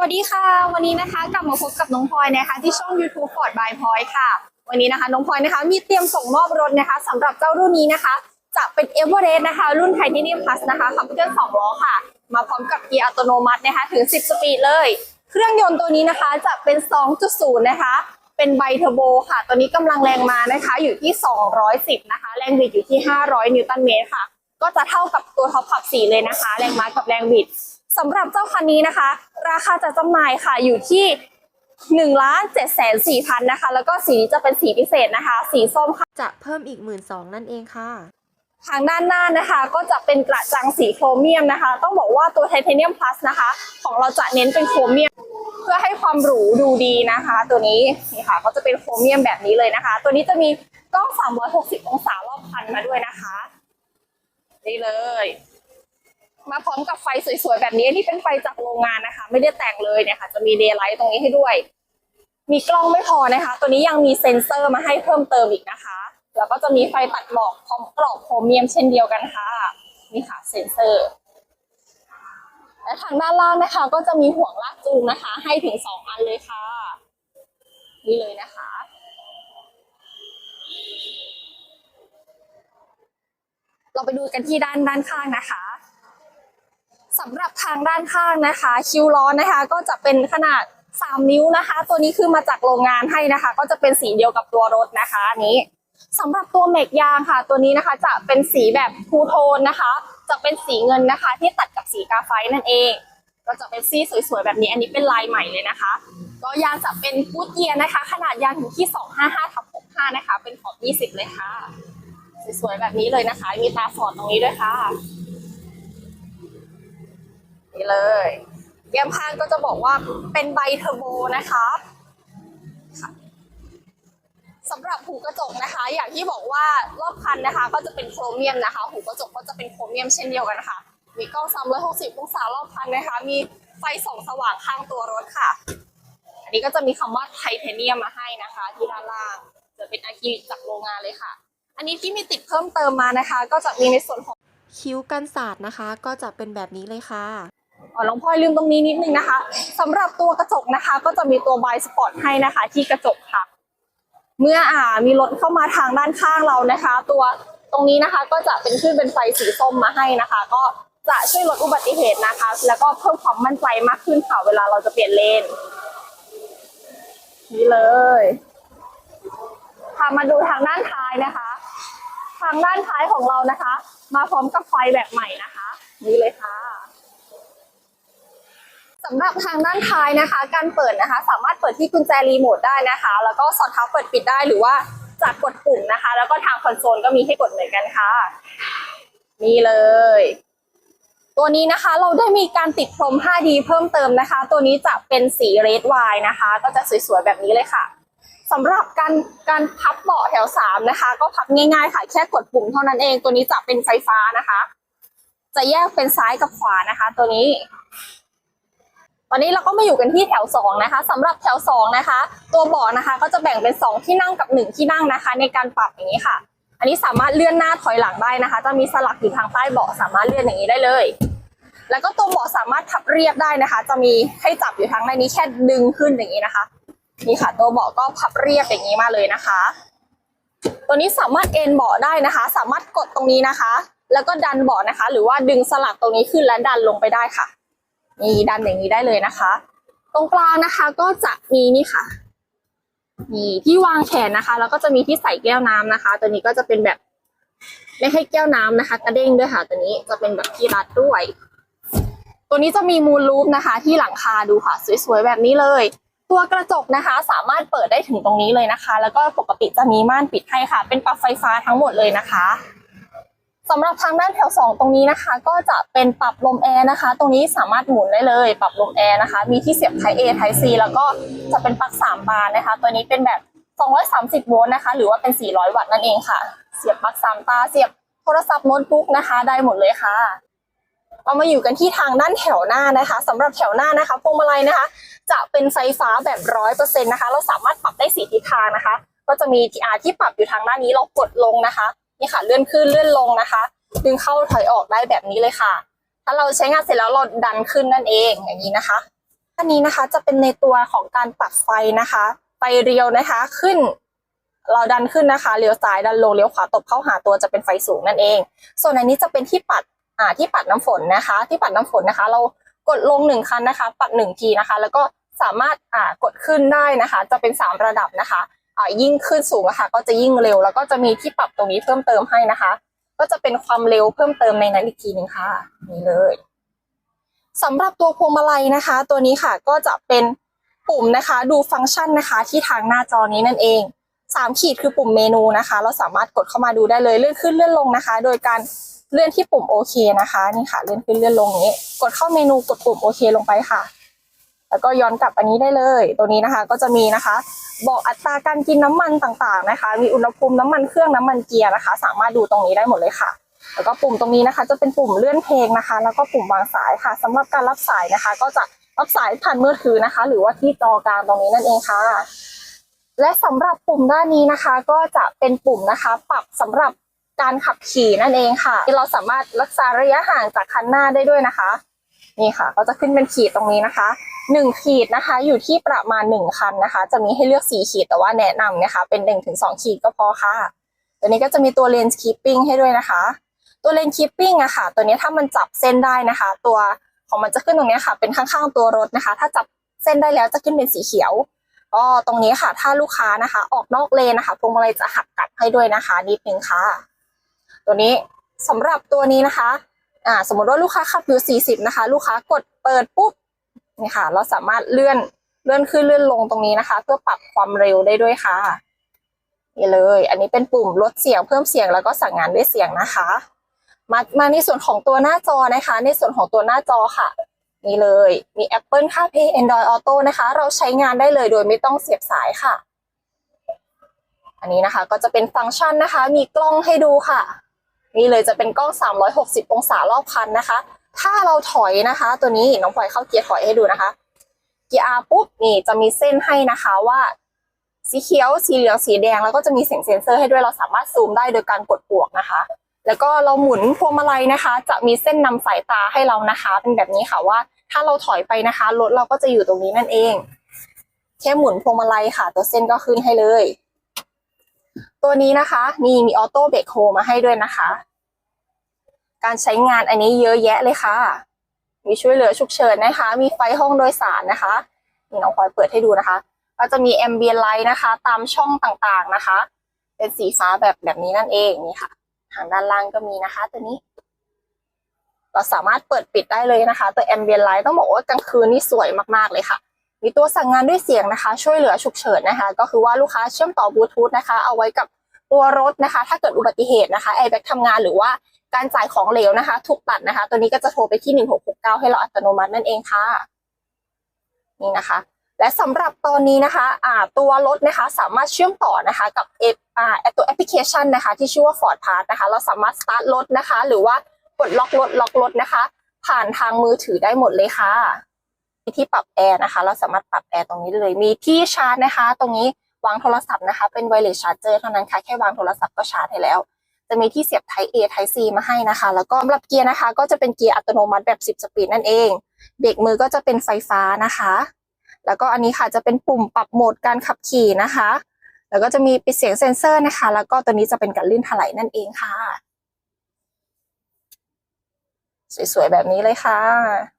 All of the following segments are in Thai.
วัสดีค่ะ วันนี้นะคะกลับมาพบกับน้องพลอยนะคะ ที่ช่อง YouTube Ford by พลอยค่ะ วันนี้นะคะน้องพลอยนะคะ มีเตรียมส่งมอบรถนะคะสำหรับเจ้ารุ่นนี้นะคะ จะเป็น e v e r e s t นะคะ รุ่น Titanium Plus นะคะขับเคลื่อน2ล้อค่ะ มาพร้อมกับเกียร์อัตโนมัตินะคะ ถึง 10 สปีดเลย เครื่องยนต์ตัวนี้นะคะจะเป็น 2.0 นะคะ เป็นไบเทอร์โบค่ะ ตัวนี้กำลังแรงมานะคะ อยู่ที่ 210 นะคะ แรงบิดอยู่ที่ 500 นิวตันเมตรค่ะ ก็จะเท่ากับตัวท็อปขับ4เลยนะคะ แรงม้ากับแรงบิด สำหรับเจ้าคันนี้นะคะ ราคาจะจำหน่ายค่ะอยู่ที่1ล้าน7แสน4พันนะคะ แล้วก็สีนี้จะเป็นสีพิเศษนะคะ สีส้มค่ะ จะเพิ่มอีกหมื่นสองนั่นเองค่ะ ทางด้านหน้านะคะ ก็จะเป็นกระจังสีโครเมียมนะคะ ต้องบอกว่าตัวไทเทเนียมพลัสนะคะ ของเราจะเน้นเป็นโครเมียม เพื่อให้ความหรูดูดีนะคะ ตัวนี้นี่ค่ะ ก็จะเป็นโครเมียมแบบนี้เลยนะคะ ตัวนี้จะมีกล้อง 360 องศารอบคันมาด้วยนะคะ นี่เลย มาพร้อมกับไฟสวยๆแบบนี้ที่เป็นไฟจากโรงงานนะคะ ไม่ได้แต่งเลยเนี่ยค่ะ จะมีเดย์ไลท์ตรงนี้ให้ด้วย มีกล้องไม่พอนะคะ ตัวนี้ยังมีเซ็นเซอร์มาให้เพิ่มเติมอีกนะคะ แล้วก็จะมีไฟตัดหมอกพร้อมกรอบโครเมียมเช่นเดียวกันค่ะนี่ค่ะเซ็นเซอร์และทางด้านล่างนะคะ ก็จะมีห่วงลากจูงนะคะ ให้ถึงสองอันเลยค่ะ นี่เลยนะคะ เราไปดูกันที่ด้านด้านข้างนะคะ สำหรับทางด้านข้างนะคะ คิวล้อนะคะ ก็จะเป็นขนาด 3 นิ้วนะคะ ตัวนี้คือมาจากโรงงานให้นะคะ ก็จะเป็นสีเดียวกับตัวรถนะคะอันนี้สำหรับตัวเมกยางค่ะ ตัวนี้นะคะจะเป็นสีแบบทูโทนนะคะ จะเป็นสีเงินนะคะ ที่ตัดกับสีกาไฟนั่นเอง ก็จะเป็นสีสวยๆแบบนี้ อันนี้เป็นลายใหม่เลยนะคะ ก็ยางจะเป็นกูดเยียร์นะคะ ขนาดยางถึงที่ 255ทับ65นะคะ เป็นขอบ 20 เลยค่ะ สวยๆแบบนี้เลยนะคะ มีตาฟอดตรงนี้ด้วยค่ะ นี่เลยเยี่ยมข้างก็จะบอกว่าเป็นใบเทอร์โบนะคะสำหรับหูกระจกนะคะ อย่างที่บอกว่ารอบคันนะคะ ก็จะเป็นโครเมียมนะคะ หูกระจกก็จะเป็นโครเมียมเช่นเดียวกันค่ะ มีกล้อง 360 องศารอบคันนะคะ มีไฟส่องสว่างข้างตัวรถค่ะ อันนี้ก็จะมีคำว่าไทเทเนียมมาให้นะคะ ที่ด้านล่างจะเป็นอะคริลิกจากโรงงานเลยค่ะ อันนี้ที่มีติดเพิ่มเติมมานะคะ ก็จะมีในส่วนของคิ้วกันศาสตร์นะคะ ก็จะเป็นแบบนี้เลยค่ะ น้องพลอยลืมตรงนี้นิดนึงนะคะสำหรับตัวกระจกนะคะ ก็จะมีตัวบายสปอร์ตให้นะคะ ที่กระจกค่ะ เมื่ออ่ามีรถเข้ามาทางด้านข้างเรานะคะ ตัวตรงนี้นะคะก็จะเป็นขึ้นเป็นไฟสีส้มมาให้นะคะ ก็จะช่วยลดอุบัติเหตุนะคะ แล้วก็เพิ่มความมั่นใจมากขึ้นค่ะเวลาเราจะเปลี่ยนเลนนี่เลยพามาดูทางด้านท้ายนะคะ ทางด้านท้ายของเรานะคะ มาพร้อมกับไฟแบบใหม่นะคะ นี่เลยค่ะ สำหรับทางด้านท้ายนะคะ การเปิดนะคะ สามารถเปิดที่กุญแจรีโมทได้นะคะ แล้วก็สอดเท้าเปิดปิดได้หรือว่าจากกดปุ่มนะคะ แล้วก็ทางคอนโซลก็มีให้กดเหมือนกันค่ะ นี่เลย ตัวนี้นะคะเราได้มีการติดพรม 5D เพิ่มเติมนะคะ ตัวนี้จะเป็นสีเรดไวน์นะคะ ก็จะสวยๆแบบนี้เลยค่ะสำหรับการการพับเบาะแถว3นะคะ ก็พับง่ายๆค่ะแค่กดปุ่มเท่านั้นเอง ตัวนี้จะเป็นไฟฟ้านะคะ จะแยกเป็นซ้ายกับขวานะคะ ตัวนี้ อนนี้เราก็มาอยู่กันที่แถว2นะคะสำหรับแถว2นะคะ ตัวเบาะนะคะก็จะแบ่งเป็น 2 ที่นั่งกับ 1 ที่นั่งนะคะ ในการปรับอย่างนี้ค่ะ อันนี้สามารถเลื่อนหน้าถอยหลังได้นะคะ จะมีสลักอยู่ทางใต้เบาะสามารถเลื่อนอย่างนี้ได้เลย แล้วก็ตัวเบาะสามารถพับเรียบได้นะคะ จะมีให้จับอยู่ทางในนี้แค่ดึงขึ้นอย่างนี้นะคะ นี่ค่ะ ตัวเบาะก็พับเรียบอย่างนี้มาเลยนะคะ ตัวนี้สามารถเอนเบาะได้นะคะ สามารถกดตรงนี้นะคะ แล้วก็ดันเบาะนะคะ หรือว่าดึงสลักตรงนี้ขึ้นและดันลงไปได้ค่ะ นี่ดันอย่างนี้ได้เลยนะคะ ตรงกลางนะคะก็จะมีนี่ค่ะนี่ที่วางแขนนะคะ แล้วก็จะมีที่ใส่แก้วน้ำนะคะ ตัวนี้ก็จะเป็นแบบไม่ให้แก้วน้ำนะคะ กระเด้งด้วยค่ะ ตัวนี้จะเป็นแบบที่รัดด้วย ตัวนี้จะมีมูลรูปนะคะ ที่หลังคาดูค่ะ สวยๆแบบนี้เลย ตัวกระจกนะคะ สามารถเปิดได้ถึงตรงนี้เลยนะคะ แล้วก็ปกติจะมีม่านปิดให้ค่ะ เป็นปรับไฟฟ้าทั้งหมดเลยนะคะ สำหรับทางด้านแถวสองตรงนี้นะคะ ก็จะเป็นปรับลมแอร์นะคะ ตรงนี้สามารถหมุนได้เลย ปรับลมแอร์นะคะ มีที่เสียบ Type A Type C แล้วก็จะเป็นปลั๊ก3 บานนะคะ ตัวนี้เป็นแบบ 230 โวลต์นะคะ หรือว่าเป็น 400 วัตต์นั่นเองค่ะ เสียบปลั๊ก3ตา เสียบโทรศัพท์โน้ตบุ๊กนะคะ ได้หมดเลยค่ะเรามาอยู่กันที่ทางด้านแถวหน้านะคะสำหรับแถวหน้านะคะพวงมาลัยนะคะ จะเป็นไฟฟ้าแบบร้อยเปอร์เซ็นต์นะคะ เราสามารถปรับได้สีทิศทางนะคะ ก็จะมีที่อาที่ปรับอยู่ทางด้านนี้เรากดลงนะคะ นี่ค่ะเลื่อนขึ้นเลื่อนลงนะคะ ดึงเข้าถอยออกได้แบบนี้เลยค่ะ ถ้าเราใช้งานเสร็จแล้วเราดันขึ้นนั่นเองอย่างนี้นะคะ อันนี้นะคะจะเป็นในตัวของการปรับไฟนะคะไฟเรียวนะคะขึ้น เราดันขึ้นนะคะเลี้ยวซ้ายดันลงเลี้ยวขวาตบเข้าหาตัวจะเป็นไฟสูงนั่นเอง ส่วนอันนี้จะเป็นที่ปัดอ่าที่ปัดน้ำฝนนะคะ ที่ปัดน้ำฝนนะคะ เรากดลงหนึ่งคันนะคะ ปัดหนึ่งทีนะคะ แล้วก็สามารถอ่ากดขึ้นได้นะคะ จะเป็นสามระดับนะคะ ยิ่งขึ้นสูงอะค่ะ ก็จะยิ่งเร็ว แล้วก็จะมีที่ปรับตรงนี้เพิ่มเติมให้นะคะ ก็จะเป็นความเร็วเพิ่มเติมในนั้นอีกทีหนึ่งค่ะนี่เลยสำหรับตัวพวงมาลัยนะคะ ตัวนี้ค่ะก็จะเป็นปุ่มนะคะ ดูฟังก์ชันนะคะ ที่ทางหน้าจอนี้นั่นเองสามขีดคือปุ่มเมนูนะคะ เราสามารถกดเข้ามาดูได้เลยเลื่อนขึ้นเลื่อนลงนะคะ โดยการเลื่อนที่ปุ่มโอเคนะคะนี่ค่ะ เลื่อนขึ้นเลื่อนลงนี้ กดเข้าเมนูกดปุ่มโอเคลงไปค่ะ แล้วก็ย้อนกลับอันนี้ได้เลย ตัวนี้นะคะก็จะมีนะคะ บอกอัตราการกินน้ำมันต่างๆนะคะ มีอุณหภูมิน้ำมันเครื่องน้ำมันเกียร์นะคะ สามารถดูตรงนี้ได้หมดเลยค่ะ แล้วก็ปุ่มตรงนี้นะคะ จะเป็นปุ่มเลื่อนเพลงนะคะ แล้วก็ปุ่มวางสายค่ะสำหรับการรับสายนะคะ ก็จะรับสายผ่านมือถือนะคะ หรือว่าที่จอกลางตรงนี้นั่นเองค่ะ และสำหรับปุ่มด้านนี้นะคะ ก็จะเป็นปุ่มนะคะ ปรับสำหรับการขับขี่นั่นเองค่ะ เราสามารถรักษาระยะห่างจากคันหน้าได้ด้วยนะคะ นี่ค่ะ ก็จะขึ้นเป็นขีดตรงนี้นะคะหนึ่งขีดนะคะ อยู่ที่ประมาณหนึ่งคันนะคะ จะมีให้เลือกสีขีดแต่ว่าแนะนำนะคะ เป็นหนึ่งถึงสองขีดก็พอค่ะ ตัวนี้ก็จะมีตัวเลนส์คีปปิ้งให้ด้วยนะคะ ตัวเลนส์คีปปิ้งอะค่ะ ตัวนี้ถ้ามันจับเส้นได้นะคะ ตัวของมันจะขึ้นตรงนี้ค่ะ เป็นข้างๆตัวรถนะคะ ถ้าจับเส้นได้แล้วจะขึ้นเป็นสีเขียวก็ตรงนี้ค่ะ ถ้าลูกค้านะคะ ออกนอกเลนนะคะพวงมาลัยจะหักกลับให้ด้วยนะคะนิดนึงค่ะ ตัวนี้สำหรับตัวนี้นะคะ อ่าสมมติว่าลูกค้าขับอยู่ 40 นะคะ ลูกค้ากดเปิดปุ๊บนี่ค่ะ เราสามารถเลื่อนเลื่อนขึ้นเลื่อนลงตรงนี้นะคะ เพื่อปรับความเร็วได้ด้วยค่ะนี่เลย อันนี้เป็นปุ่มลดเสียงเพิ่มเสียงแล้วก็สั่งงานด้วยเสียงนะคะ มามาในส่วนของตัวหน้าจอนะคะ ในส่วนของตัวหน้าจอค่ะนี่เลยมี Apple CarPlay Android Auto นะคะ เราใช้งานได้เลยโดยไม่ต้องเสียบสายค่ะ อันนี้นะคะก็จะเป็นฟังก์ชันนะคะ มีกล้องให้ดูค่ะ นี่เลยจะเป็นกล้อง 360 องศารอบคันนะคะ ถ้าเราถอยนะคะ ตัวนี้น้องพลอยเข้าเกียร์ถอยให้ดูนะคะ เกียร์ R ปุ๊บนี่จะมีเส้นให้นะคะว่า สีเขียว สีเหลือง สีแดง แล้วก็จะมีเสียงเซ็นเซอร์ให้ด้วยเราสามารถซูมได้โดยการกดบวกนะคะ แล้วก็เราหมุนพวงมาลัยนะคะ จะมีเส้นนำสายตาให้เรานะคะ เป็นแบบนี้ค่ะว่า ถ้าเราถอยไปนะคะรถเราก็จะอยู่ตรงนี้นั่นเอง แค่หมุนพวงมาลัยค่ะ ตัวเส้นก็ขึ้นให้เลย ตัวนี้นะคะนี่มีออโต้เบรกโฮมาให้ด้วยนะคะ การใช้งานอันนี้เยอะแยะเลยค่ะ มีช่วยเหลือฉุกเฉินนะคะ มีไฟห้องโดยสารนะคะนี่น้องพลอยเปิดให้ดูนะคะ ก็จะมีแอมเบียนไลท์นะคะ ตามช่องต่างๆนะคะ เป็นสีฟ้าแบบแบบนี้นั่นเองนี่ค่ะ ทางด้านล่างก็มีนะคะ ตัวนี้ เราสามารถเปิดปิดได้เลยนะคะ ตัวแอมเบียนไลท์ต้องบอกว่ากลางคืนนี่สวยมากๆเลยค่ะ มีตัวสั่งงานด้วยเสียงนะคะ ช่วยเหลือฉุกเฉินนะคะ ก็คือว่าลูกค้าเชื่อมต่อบลูทูธนะคะ เอาไว้กับตัวรถนะคะ ถ้าเกิดอุบัติเหตุนะคะแอร์แบ็กทำงานหรือว่าการจ่ายของเหลวนะคะ ถูกตัดนะคะ ตัวนี้ก็จะโทรไปที่ 1669 ให้เราอัตโนมัตินั่นเองค่ะ นี่นะคะ และสำหรับตอนนี้นะคะอ่าตัวรถนะคะ สามารถเชื่อมต่อนะคะกับเออ่าตัวแอปพลิเคชันนะคะ ที่ชื่อว่า Ford Pass นะคะ เราสามารถสตาร์ทรถนะคะ หรือว่ากดล็อกรถล็อกรถนะคะ ผ่านทางมือถือได้หมดเลยค่ะ ที่ปรับแอร์นะคะ เราสามารถปรับแอร์ตรงนี้เลย มีที่ชาร์จนะคะ ตรงนี้วางโทรศัพท์นะคะ เป็นไวเลสชาร์จเจอร์เท่านั้นค่ะ แค่วางโทรศัพท์ก็ชาร์จให้แล้ว จะมีที่เสียบ Type A Type C มาให้นะคะ แล้วก็สำหรับเกียร์นะคะ ก็จะเป็นเกียร์อัตโนมัติแบบ 10 สปีดนั่นเอง เบรกมือก็จะเป็นไฟฟ้านะคะ แล้วก็อันนี้ค่ะจะเป็นปุ่มปรับโหมดการขับขี่นะคะ แล้วก็จะมีปิดเสียงเซ็นเซอร์นะคะ แล้วก็ตัวนี้จะเป็นการลื่นถลายนั่นเองค่ะ สวยๆแบบนี้เลยค่ะ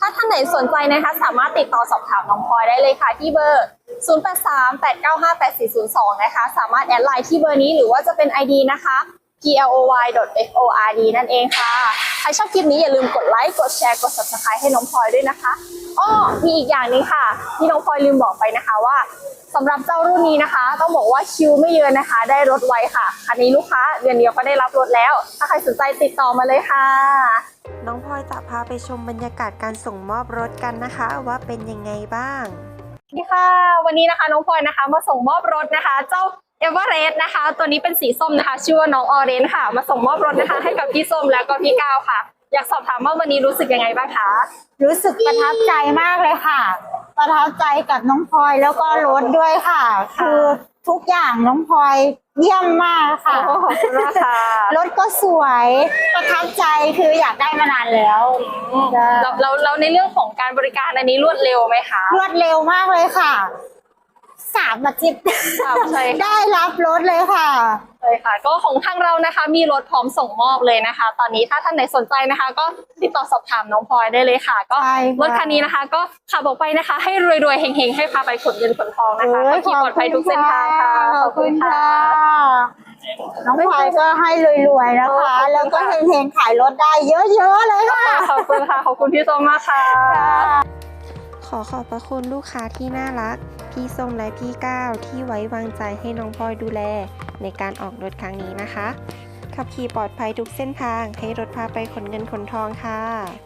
ถ้าท่านไหนสนใจนะคะ สามารถติดต่อสอบถามน้องพลอยได้เลยค่ะที่เบอร์ 0838958402 นะคะ สามารถแอดไลน์ที่เบอร์นี้หรือว่าจะเป็น ID นะคะ ploy.ford นั่นเองค่ะ ใครชอบคลิปนี้อย่าลืมกดไลค์ กดแชร์ กด subscribe ให้น้องพลอยด้วยนะคะอ้อมีอีกอย่างหนึงค่ะ ที่น้องพลอยลืมบอกไปนะคะว่าสำหรับเจ้ารุ่นนี้นะคะ ต้องบอกว่าคิวไม่เยอะนะคะ ได้รถไวค่ะอันนี้ลูกค้าเดือนเดียวก็ได้รับรถแล้ว ถ้าใครสนใจติดต่อมาเลยค่ะ น้องพลอยจะพาไปชมบรรยากาศการส่งมอบรถกันนะคะ ว่าเป็นยังไงบ้างสวัสดีค่ะ วันนี้นะคะน้องพลอยนะคะ มาส่งมอบรถนะคะ เจ้า เอเวอเรสต์นะคะ ตัวนี้เป็นสีส้มนะคะ ชื่อว่าน้องออเรนจ์ค่ะ มาส่งมอบรถนะคะ ให้กับพี่ส้มแล้วก็พี่ก้าวค่ะ อยากสอบถามว่าวันนี้รู้สึกยังไงบ้างคะรู้สึกประทับใจมากเลยค่ะ ประทับใจกับน้องพลอยแล้วก็รถด้วยค่ะ คือทุกอย่างน้องพลอยเยี่ยมมากค่ะ โอ้ขอบคุณมากค่ะรถก็สวยประทับใจคืออยากได้มานานแล้วแล้วแล้วแล้วในเรื่องของการบริการอันนี้รวดเร็วไหมคะรวดเร็วมากเลยค่ะ สามอาทิตย์ครับใช่ค่ะ ได้รับรถเลยค่ะใช่ค่ะ ก็ของทางเรานะคะ มีรถพร้อมส่งมอบเลยนะคะ ตอนนี้ถ้าท่านไหนสนใจนะคะ ก็ติดต่อสอบถามน้องพลอยได้เลยค่ะ ก็ใช่ค่ะรถคันนี้นะคะ ก็ขับออกไปนะคะ ให้รวยๆเฮงๆ ให้พาไปขนเงินขนทองนะคะเอ้ขัยบขี่ปลอดภัยทุกเส้นทางค่ะขอบคุณค่ะ น้องพลอยก็ให้รวยๆนะคะ ขอบคุณค่ะ แล้วก็เฮงๆขายรถได้เยอะๆเลยค่ะ ขอบคุณค่ะ ขอบคุณพี่ส้มมากค่ะ ขอขอบพระคุณลูกค้าที่น่ารัก พี่ส้มและพี่ก้าวที่ไว้วางใจให้น้องพลอยดูแล ในการออกรถครั้งนี้นะคะ ขับขี่ปลอดภัยทุกเส้นทางให้รถพาไปขนเงินขนทองค่ะ